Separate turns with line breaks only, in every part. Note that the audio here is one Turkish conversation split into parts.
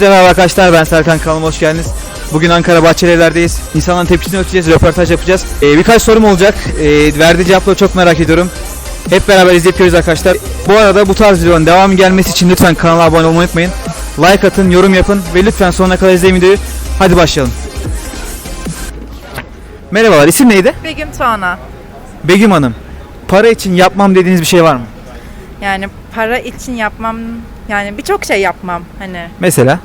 Herkese merhaba arkadaşlar ben Serkan kanalıma hoş geldiniz. Bugün Ankara Bahçelievler'deyiz. İnsanların tepkisini ölçeceğiz, röportaj yapacağız. Ee, birkaç sorum olacak. Ee, verdiği cevapları çok merak ediyorum. Hep beraber izleyip görüyoruz arkadaşlar. Bu arada bu tarz videoların devamı gelmesi için lütfen kanala abone olmayı unutmayın. Like atın, yorum yapın ve lütfen sonuna kadar izleyin videoyu. Hadi başlayalım. Merhabalar, isim neydi?
Begüm Tuana.
Begüm Hanım. Para için yapmam dediğiniz bir şey var mı?
Yani para için yapmam, yani birçok şey yapmam. Hani
Mesela?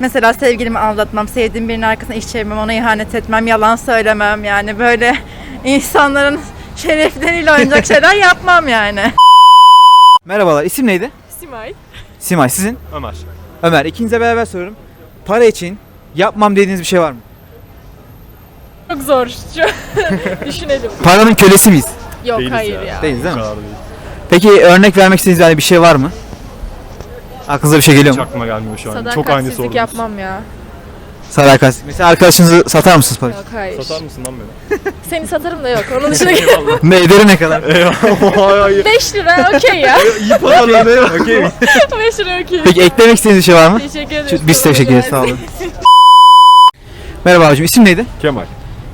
Mesela sevgilimi aldatmam, sevdiğim birinin arkasına iş çevirmem, ona ihanet etmem, yalan söylemem. Yani böyle insanların şerefleriyle oynayacak şeyler yapmam yani.
Merhabalar, isim neydi?
Simay.
Simay, sizin?
Ömer.
Ömer, ikinize beraber soruyorum. Para için yapmam dediğiniz bir şey var mı?
Çok zor. Şu düşünelim.
Paranın kölesi miyiz?
Yok
Değiliz
hayır
ya.
ya.
Değiliz değil mi? Peki örnek vermek istediğiniz yani bir şey var mı? Aklınıza bir şey geliyor
Hiç
mu?
aklıma gelmiyor şu an. Çok aynı
Sadakatsizlik
sordunuz.
yapmam ya.
Sadakat. Mesela arkadaşınızı satar mısınız para?
Yok hayır.
Satar mısın lan beni?
Seni satarım da yok. Onun dışında
Eyvallah.
Ne ederi ne kadar?
Eyvallah. Ay, ay.
5 lira okey ya.
İyi para lan eyvallah. Okey.
5 lira okey.
Peki eklemek istediğiniz bir şey var mı?
Teşekkür ederim.
Biz teşekkür ederiz. Sağ olun. Merhaba abicim. isim neydi?
Kemal.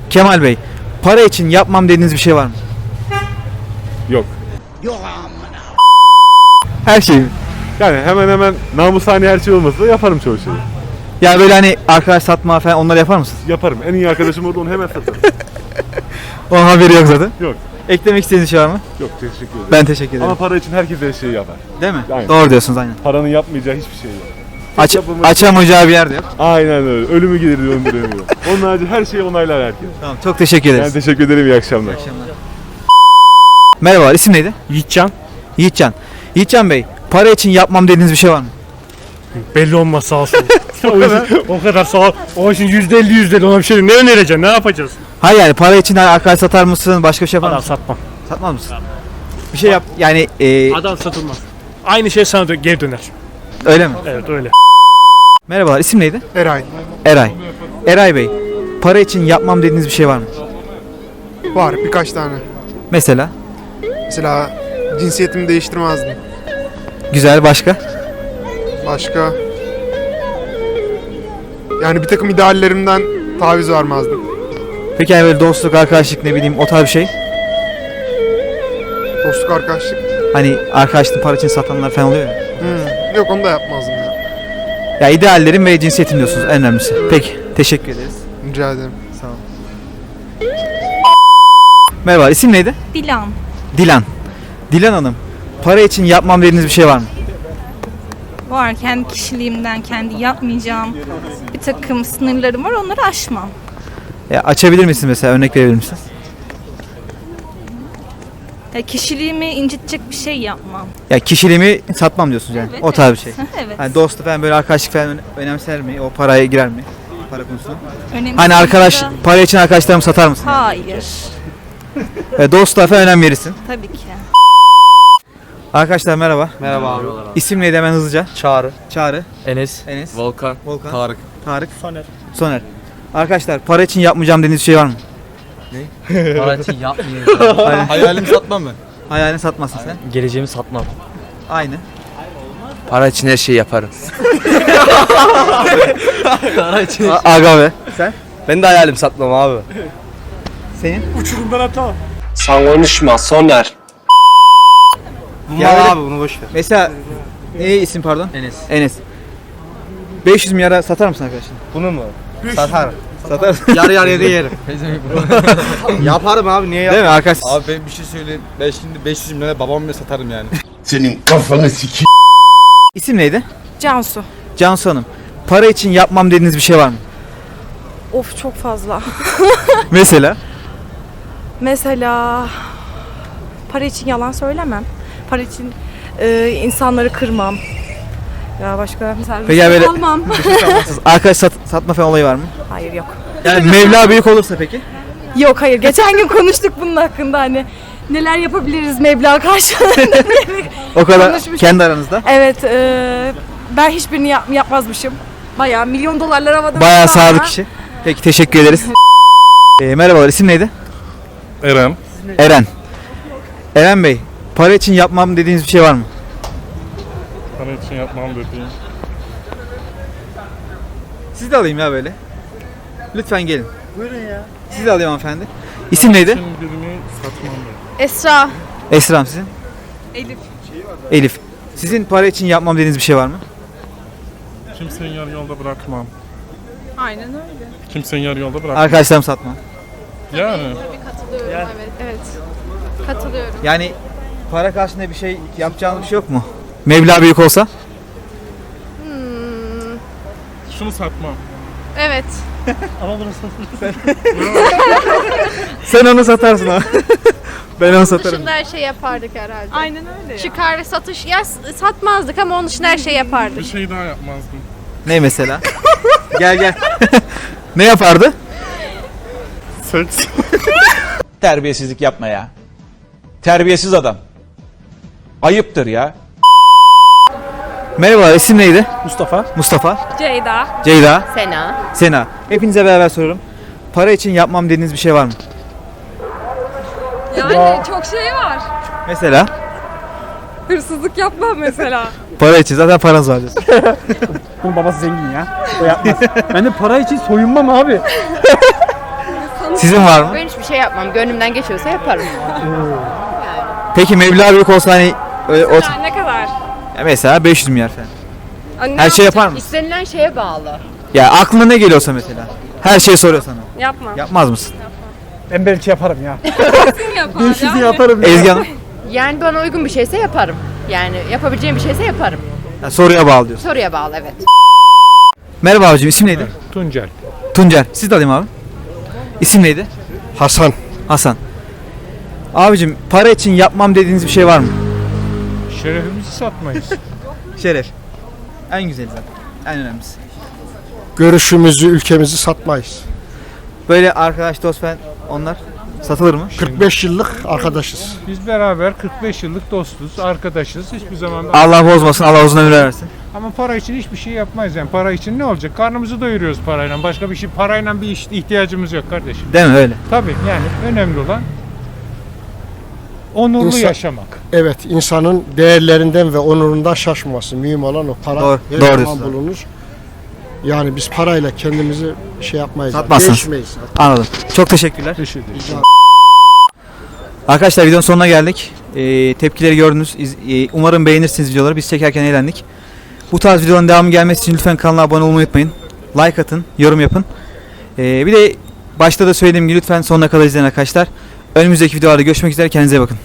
Kemal Bey. Para için yapmam dediğiniz bir şey var mı?
Yok.
Her şey mi?
Yani hemen hemen namushane her şey olmasa da yaparım çoğu şeyi.
Yani böyle hani arkadaş satma falan onları yapar mısınız?
Yaparım. En iyi arkadaşım orada onu hemen satarım.
Onun haberi yok zaten.
Yok.
Eklemek istediğiniz şey var mı?
Yok teşekkür ederim.
Ben teşekkür ederim.
Ama para için herkes her şeyi yapar.
Değil mi?
Aynen.
Doğru diyorsunuz aynen.
Paranın yapmayacağı hiçbir şey yok.
Aç, açamayacağı bir yer de yok.
Aynen öyle. Ölümü gelir döndüremiyor. Onun harici her şeyi onaylar herkes.
Tamam çok teşekkür ederiz.
Ben teşekkür ederim. İyi akşamlar.
Merhabalar isim neydi?
Yiğitcan
Yiğitcan. Yiğitcan Bey para için yapmam dediğiniz bir şey var mı?
belli olmaz sağ olsun. o, işin- o kadar sağ ol. O işin yüzde elli yüzde elli ona bir şey ne önereceksin ne yapacağız?
Hayır yani para için arkadaş satar mısın? Başka bir şey yapar
Adam
mısın?
satmam.
Satmaz mısın? Bir şey yap yani e,
Adam satılmaz. Aynı şey sana dö- geri döner.
öyle mi?
Evet öyle.
Merhabalar isim neydi?
Eray.
Eray. Eray Bey para için yapmam dediğiniz bir şey var mı?
Var birkaç tane.
Mesela
Mesela cinsiyetimi değiştirmezdim.
Güzel başka?
Başka. Yani bir takım ideallerimden taviz vermezdim.
Peki yani böyle dostluk, arkadaşlık ne bileyim o tarz bir şey.
Dostluk, arkadaşlık.
Hani arkadaşlık para için satanlar falan oluyor ya.
Hmm, Yok onu da yapmazdım ya.
Ya ideallerim ve cinsiyetim diyorsunuz en önemlisi. Peki teşekkür ederiz.
Rica ederim.
Sağ olun. Merhaba isim neydi?
Dilan.
Dilan. Dilan Hanım para için yapmam dediğiniz bir şey var mı?
Var kendi kişiliğimden kendi yapmayacağım bir takım sınırlarım var onları aşmam.
Ya açabilir misiniz mesela örnek verebilir misiniz?
Ya kişiliğimi incitecek bir şey yapmam.
Ya kişiliğimi satmam diyorsunuz yani.
Evet,
o tarz bir şey.
evet.
Hani dostu falan böyle arkadaşlık falan öne- önemser mi? O paraya girer mi? Para konusunda.
Önemli
Hani arkadaş
de-
para için arkadaşlarımı satar mısın?
Hayır.
E, dostluğa falan önem verirsin.
Tabii ki.
Arkadaşlar merhaba.
Merhaba abi.
İsim neydi hemen hızlıca?
Çağrı.
Çağrı,
Enes.
Enes,
Volkan.
Volkan,
Tarık.
Tarık, Soner. Soner. Arkadaşlar para için yapmayacağım dediğiniz şey var mı?
Para için yapmayacağım. Hayalimi satmam mı?
Hayalini satmazsın sen.
Geleceğimi satmam.
Aynı.
Para için her şeyi yaparım. Para için.
A- Aga be. Sen?
Ben de hayalimi satmam abi.
Senin?
Uçurumdan atla.
Sen konuşma Soner.
Ya öyle-
abi bunu boş ver.
Mesela ne isim pardon?
Enes.
Enes. 500 milyara satar mısın arkadaşlar?
Bunu mu? Satarım.
Satar.
Yarı yarıya da yerim. Yaparım abi niye
Değil mi arkadaş?
Abi ben bir şey söyleyeyim. Ben şimdi 500 milyona babamla satarım yani.
Senin kafanı sikeyim.
İsim neydi?
Cansu.
Cansu Hanım. Para için yapmam dediğiniz bir şey var mı?
Of çok fazla.
Mesela?
Mesela para için yalan söylemem. Para için e, insanları kırmam. Ya başka mesela
Peki ya böyle-
almam.
Arkadaş sat- satma falan olayı var mı?
hayır yok.
Yani Mevla büyük olursa peki?
Yok hayır. Geçen gün konuştuk bunun hakkında hani neler yapabiliriz meblağ karşılığında.
O kadar kendi aranızda.
evet e, ben hiçbirini yap- yapmazmışım. Bayağı milyon dolarlar havada.
Bayağı
ama.
kişi. Peki teşekkür ederiz. Ee, merhabalar isim neydi?
Eren.
Eren. Eren Bey, para için yapmam dediğiniz bir şey var mı?
Para için yapmam dediğim.
Sizi de alayım ya böyle. Lütfen gelin. Buyurun ya. Sizi de alayım hanımefendi. İsim neydi?
Birini satmam
Esra.
Esra'm sizin?
Elif.
Elif. Sizin para için yapmam dediğiniz bir şey var mı?
Kimsenin yarı yolda bırakmam.
Aynen öyle.
Kimsenin yarı yolda bırakmam.
Arkadaşlarım satmam.
Yani.
Katılıyorum. Evet, evet. Katılıyorum.
Yani para karşılığında bir şey yapacağınız bir şey yok mu? Meblağ büyük olsa?
Şunu satmam.
Evet.
Ama bunu satmam.
Sen onu satarsın ha. ben onu satarım.
Dışında her şey yapardık herhalde.
Aynen öyle
Çıkar ve satış ya s- satmazdık ama onun dışında her şey yapardık.
Bir şey daha yapmazdım.
Ne mesela? gel gel. ne yapardı?
Seks.
Terbiyesizlik yapma ya. Terbiyesiz adam. Ayıptır ya.
Merhabalar isim neydi?
Mustafa.
Mustafa.
Ceyda.
Ceyda.
Sena.
Sena. Hepinize beraber soruyorum. Para için yapmam dediğiniz bir şey var mı?
Yani çok şey var.
Mesela?
Hırsızlık yapmam mesela.
Para için zaten paranız var diyorsun.
Bunun babası zengin ya. O yapmaz. ben de para için soyunmam abi.
Sizin var mı?
Ben hiçbir şey yapmam. Gönlümden geçiyorsa yaparım.
Peki meblağ büyük olsa hani öyle o,
Yani ne kadar?
Ya mesela 500 milyar falan.
Hani
Her şey yapar mısın?
İstenilen şeye bağlı.
Ya aklına ne geliyorsa mesela. Her şey soruyor sana.
Yapmam.
Yapmaz mısın?
Ben belki yaparım ya.
Yapar yani.
yaparım
Ezgi Hanım.
Yani bana uygun bir şeyse yaparım. Yani yapabileceğim bir şeyse yaparım.
Ya soruya bağlı diyorsun.
Soruya bağlı evet.
Merhaba abicim isim neydi?
Tuncel.
Tuncer. Siz de alayım abi. İsim neydi?
Hasan.
Hasan. Abicim para için yapmam dediğiniz bir şey var mı?
Şerefimizi satmayız.
Şeref. En güzeli zaten. En önemlisi.
Görüşümüzü, ülkemizi satmayız.
Böyle arkadaş, dost falan onlar satılır mı?
45 yıllık arkadaşız.
Biz beraber 45 yıllık dostuz, arkadaşız. Hiçbir zaman
Allah bozmasın, Allah uzun ömür versin.
Ama para için hiçbir şey yapmayız yani. Para için ne olacak? Karnımızı doyuruyoruz parayla. Başka bir şey parayla bir iş ihtiyacımız yok kardeşim.
Değil mi öyle?
Tabii yani önemli olan onurlu
İnsan-
yaşamak.
Evet, insanın değerlerinden ve onurundan şaşmaması. Mühim olan o. Para
Doğru,
her
doğru
zaman
diyorsun.
bulunur. Yani biz parayla kendimizi şey yapmayız.
Satmazsınız.
Değişmeyiz.
Anladım. Çok teşekkürler.
Teşekkür ederim.
Arkadaşlar videonun sonuna geldik. Ee, tepkileri gördünüz. İz- e, umarım beğenirsiniz videoları. Biz çekerken eğlendik. Bu tarz videoların devamı gelmesi için lütfen kanala abone olmayı unutmayın. Like atın, yorum yapın. Ee, bir de başta da söylediğim gibi lütfen sonuna kadar izleyin arkadaşlar. Önümüzdeki videolarda görüşmek üzere. Kendinize bakın.